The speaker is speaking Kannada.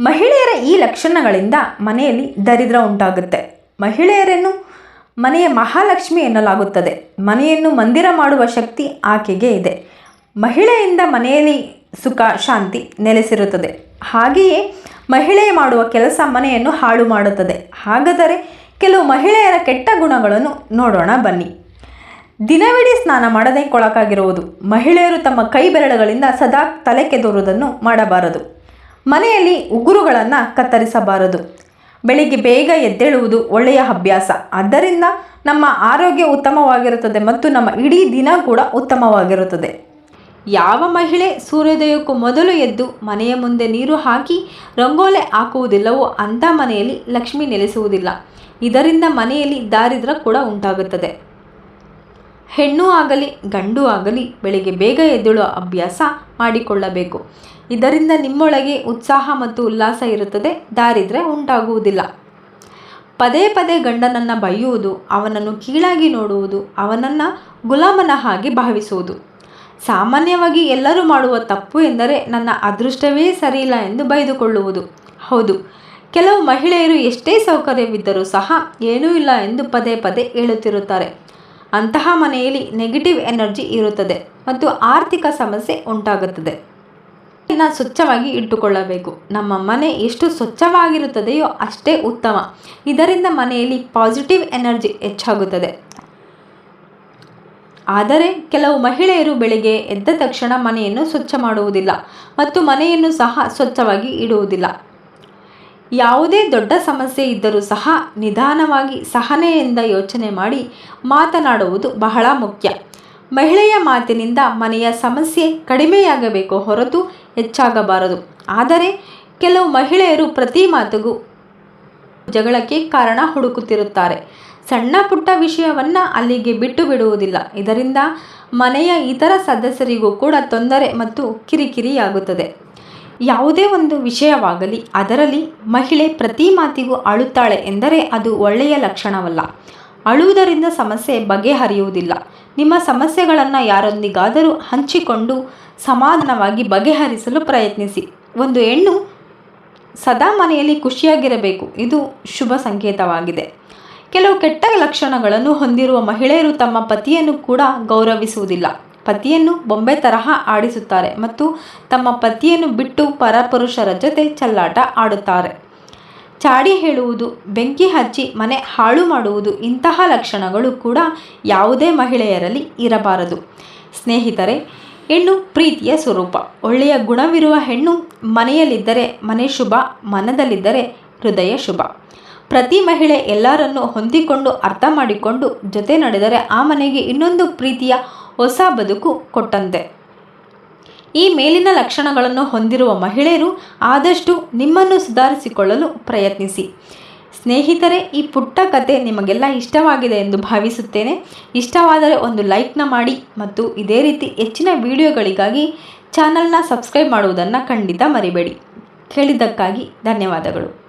ಮಹಿಳೆಯರ ಈ ಲಕ್ಷಣಗಳಿಂದ ಮನೆಯಲ್ಲಿ ದರಿದ್ರ ಉಂಟಾಗುತ್ತೆ. ಮಹಿಳೆಯರನ್ನು ಮನೆಯ ಮಹಾಲಕ್ಷ್ಮಿ ಎನ್ನಲಾಗುತ್ತದೆ. ಮನೆಯನ್ನು ಮಂದಿರ ಮಾಡುವ ಶಕ್ತಿ ಆಕೆಗೆ ಇದೆ. ಮಹಿಳೆಯಿಂದ ಮನೆಯಲ್ಲಿ ಸುಖ, ಶಾಂತಿ ನೆಲೆಸಿರುತ್ತದೆ. ಹಾಗೆಯೇ ಮಹಿಳೆ ಮಾಡುವ ಕೆಲಸ ಮನೆಯನ್ನು ಹಾಳು ಮಾಡುತ್ತದೆ. ಹಾಗಾದರೆ ಕೆಲವು ಮಹಿಳೆಯರ ಕೆಟ್ಟ ಗುಣಗಳನ್ನು ನೋಡೋಣ ಬನ್ನಿ. ದಿನವಿಡೀ ಸ್ನಾನ ಮಾಡದೆ ಕೊಳಕಾಗಿರುವುದು. ಮಹಿಳೆಯರು ತಮ್ಮ ಕೈ ಬೆರಳುಗಳಿಂದ ಸದಾ ತಲೆ ಕೆದೋರುವುದನ್ನು ಮಾಡಬಾರದು. ಮನೆಯಲ್ಲಿ ಉಗುರುಗಳನ್ನು ಕತ್ತರಿಸಬಾರದು. ಬೆಳಿಗ್ಗೆ ಬೇಗ ಎದ್ದೇಳುವುದು ಒಳ್ಳೆಯ ಅಭ್ಯಾಸ. ಆದ್ದರಿಂದ ನಮ್ಮ ಆರೋಗ್ಯ ಉತ್ತಮವಾಗಿರುತ್ತದೆ ಮತ್ತು ನಮ್ಮ ಇಡೀ ದಿನ ಕೂಡ ಉತ್ತಮವಾಗಿರುತ್ತದೆ. ಯಾವ ಮಹಿಳೆ ಸೂರ್ಯೋದಯಕ್ಕೂ ಮೊದಲು ಎದ್ದು ಮನೆಯ ಮುಂದೆ ನೀರು ಹಾಕಿ ರಂಗೋಲೆ ಹಾಕುವುದಿಲ್ಲವೋ ಅಂಥ ಮನೆಯಲ್ಲಿ ಲಕ್ಷ್ಮಿ ನೆಲೆಸುವುದಿಲ್ಲ. ಇದರಿಂದ ಮನೆಯಲ್ಲಿ ದಾರಿದ್ರ ಕೂಡ ಉಂಟಾಗುತ್ತದೆ. ಹೆಣ್ಣು ಆಗಲಿ, ಗಂಡು ಆಗಲಿ ಬೆಳಿಗ್ಗೆ ಬೇಗ ಎದ್ದೇಳುವ ಅಭ್ಯಾಸ ಮಾಡಿಕೊಳ್ಳಬೇಕು. ಇದರಿಂದ ನಿಮ್ಮೊಳಗೆ ಉತ್ಸಾಹ ಮತ್ತು ಉಲ್ಲಾಸ ಇರುತ್ತದೆ. ದಾರಿದ್ರೆ ಉಂಟಾಗುವುದಿಲ್ಲ. ಪದೇ ಪದೇ ಗಂಡನನ್ನು ಬೈಯುವುದು, ಅವನನ್ನು ಕೀಳಾಗಿ ನೋಡುವುದು, ಅವನನ್ನು ಗುಲಾಮನ ಹಾಗೆ ಭಾವಿಸುವುದು. ಸಾಮಾನ್ಯವಾಗಿ ಎಲ್ಲರೂ ಮಾಡುವ ತಪ್ಪು ಎಂದರೆ ನನ್ನ ಅದೃಷ್ಟವೇ ಸರಿಯಿಲ್ಲ ಎಂದು ಬೈದುಕೊಳ್ಳುವುದು. ಹೌದು, ಕೆಲವು ಮಹಿಳೆಯರು ಎಷ್ಟೇ ಸೌಕರ್ಯವಿದ್ದರೂ ಸಹ ಏನೂ ಇಲ್ಲ ಎಂದು ಪದೇ ಪದೇ ಹೇಳುತ್ತಿರುತ್ತಾರೆ. ಅಂತಹ ಮನೆಯಲ್ಲಿ ನೆಗೆಟಿವ್ ಎನರ್ಜಿ ಇರುತ್ತದೆ ಮತ್ತು ಆರ್ಥಿಕ ಸಮಸ್ಯೆ ಉಂಟಾಗುತ್ತದೆ. ಸ್ವಚ್ಛವಾಗಿ ಇಟ್ಟುಕೊಳ್ಳಬೇಕು. ನಮ್ಮ ಮನೆ ಎಷ್ಟು ಸ್ವಚ್ಛವಾಗಿರುತ್ತದೆಯೋ ಅಷ್ಟೇ ಉತ್ತಮ. ಇದರಿಂದ ಮನೆಯಲ್ಲಿ ಪಾಸಿಟಿವ್ ಎನರ್ಜಿ ಹೆಚ್ಚಾಗುತ್ತದೆ. ಆದರೆ ಕೆಲವು ಮಹಿಳೆಯರು ಬೆಳಿಗ್ಗೆ ಎದ್ದ ತಕ್ಷಣ ಮನೆಯನ್ನು ಸ್ವಚ್ಛ ಮಾಡುವುದಿಲ್ಲ ಮತ್ತು ಮನೆಯನ್ನು ಸಹ ಸ್ವಚ್ಛವಾಗಿ ಇಡುವುದಿಲ್ಲ. ಯಾವುದೇ ದೊಡ್ಡ ಸಮಸ್ಯೆ ಇದ್ದರೂ ಸಹ ನಿಧಾನವಾಗಿ ಸಹನೆಯಿಂದ ಯೋಚನೆ ಮಾಡಿ ಮಾತನಾಡುವುದು ಬಹಳ ಮುಖ್ಯ. ಮಹಿಳೆಯ ಮಾತಿನಿಂದ ಮನೆಯ ಸಮಸ್ಯೆ ಕಡಿಮೆಯಾಗಬೇಕು ಹೊರತು ಹೆಚ್ಚಾಗಬಾರದು. ಆದರೆ ಕೆಲವು ಮಹಿಳೆಯರು ಪ್ರತಿ ಮಾತಿಗೂ ಜಗಳಕ್ಕೆ ಕಾರಣ ಹುಡುಕುತ್ತಿರುತ್ತಾರೆ. ಸಣ್ಣ ಪುಟ್ಟ ವಿಷಯವನ್ನು ಅಲ್ಲಿಗೆ ಬಿಟ್ಟು ಬಿಡುವುದಿಲ್ಲ. ಇದರಿಂದ ಮನೆಯ ಇತರ ಸದಸ್ಯರಿಗೂ ಕೂಡ ತೊಂದರೆ ಮತ್ತು ಕಿರಿಕಿರಿಯಾಗುತ್ತದೆ. ಯಾವುದೇ ಒಂದು ವಿಷಯವಾಗಲಿ ಅದರಲ್ಲಿ ಮಹಿಳೆ ಪ್ರತಿ ಮಾತಿಗೂ ಅಳುತ್ತಾಳೆ ಎಂದರೆ ಅದು ಒಳ್ಳೆಯ ಲಕ್ಷಣವಲ್ಲ. ಅಳುವುದರಿಂದ ಸಮಸ್ಯೆ ಬಗೆಹರಿಯುವುದಿಲ್ಲ. ನಿಮ್ಮ ಸಮಸ್ಯೆಗಳನ್ನು ಯಾರೊಂದಿಗಾದರೂ ಹಂಚಿಕೊಂಡು ಸಮಾಧಾನವಾಗಿ ಬಗೆಹರಿಸಲು ಪ್ರಯತ್ನಿಸಿ. ಒಂದು ಹೆಣ್ಣು ಸದಾ ಮನೆಯಲ್ಲಿ ಖುಷಿಯಾಗಿರಬೇಕು. ಇದು ಶುಭ ಸಂಕೇತವಾಗಿದೆ. ಕೆಲವು ಕೆಟ್ಟ ಲಕ್ಷಣಗಳನ್ನು ಹೊಂದಿರುವ ಮಹಿಳೆಯರು ತಮ್ಮ ಪತಿಯನ್ನು ಕೂಡ ಗೌರವಿಸುವುದಿಲ್ಲ. ಪತಿಯನ್ನು ಬೊಂಬೆ ತರಹ ಆಡಿಸುತ್ತಾರೆ ಮತ್ತು ತಮ್ಮ ಪತಿಯನ್ನು ಬಿಟ್ಟು ಪರಪುರುಷರ ಜೊತೆ ಚಲ್ಲಾಟ ಆಡುತ್ತಾರೆ. ಚಾಡಿ ಹೇಳುವುದು, ಬೆಂಕಿ ಹಚ್ಚಿ ಮನೆ ಹಾಳು ಮಾಡುವುದು ಇಂತಹ ಲಕ್ಷಣಗಳು ಕೂಡ ಯಾವುದೇ ಮಹಿಳೆಯರಲ್ಲಿ ಇರಬಾರದು. ಸ್ನೇಹಿತರೆ, ಹೆಣ್ಣು ಪ್ರೀತಿಯ ಸ್ವರೂಪ. ಒಳ್ಳೆಯ ಗುಣವಿರುವ ಹೆಣ್ಣು ಮನೆಯಲ್ಲಿದ್ದರೆ ಮನೆ ಶುಭ, ಮನದಲ್ಲಿದ್ದರೆ ಹೃದಯ ಶುಭ. ಪ್ರತಿ ಮಹಿಳೆ ಎಲ್ಲರನ್ನು ಹೊಂದಿಕೊಂಡು, ಅರ್ಥ ಮಾಡಿಕೊಂಡು ಜೊತೆ ನಡೆದರೆ ಆ ಮನೆಗೆ ಇನ್ನೊಂದು ಪ್ರೀತಿಯ ಹೊಸ ಬದುಕು ಕೊಟ್ಟಂತೆ. ಈ ಮೇಲಿನ ಲಕ್ಷಣಗಳನ್ನು ಹೊಂದಿರುವ ಮಹಿಳೆಯರು ಆದಷ್ಟು ನಿಮ್ಮನ್ನು ಸುಧಾರಿಸಿಕೊಳ್ಳಲು ಪ್ರಯತ್ನಿಸಿ. ಸ್ನೇಹಿತರೆ, ಈ ಪುಟ್ಟ ಕತೆ ನಿಮಗೆಲ್ಲ ಇಷ್ಟವಾಗಿದೆ ಎಂದು ಭಾವಿಸುತ್ತೇನೆ. ಇಷ್ಟವಾದರೆ ಒಂದು ಲೈಕ್ನ ಮಾಡಿ ಮತ್ತು ಇದೇ ರೀತಿ ಹೆಚ್ಚಿನ ವಿಡಿಯೋಗಳಿಗಾಗಿ ಚಾನಲ್ನ ಸಬ್ಸ್ಕ್ರೈಬ್ ಮಾಡುವುದನ್ನು ಖಂಡಿತ ಮರಿಬೇಡಿ. ಕೇಳಿದ್ದಕ್ಕಾಗಿ ಧನ್ಯವಾದಗಳು.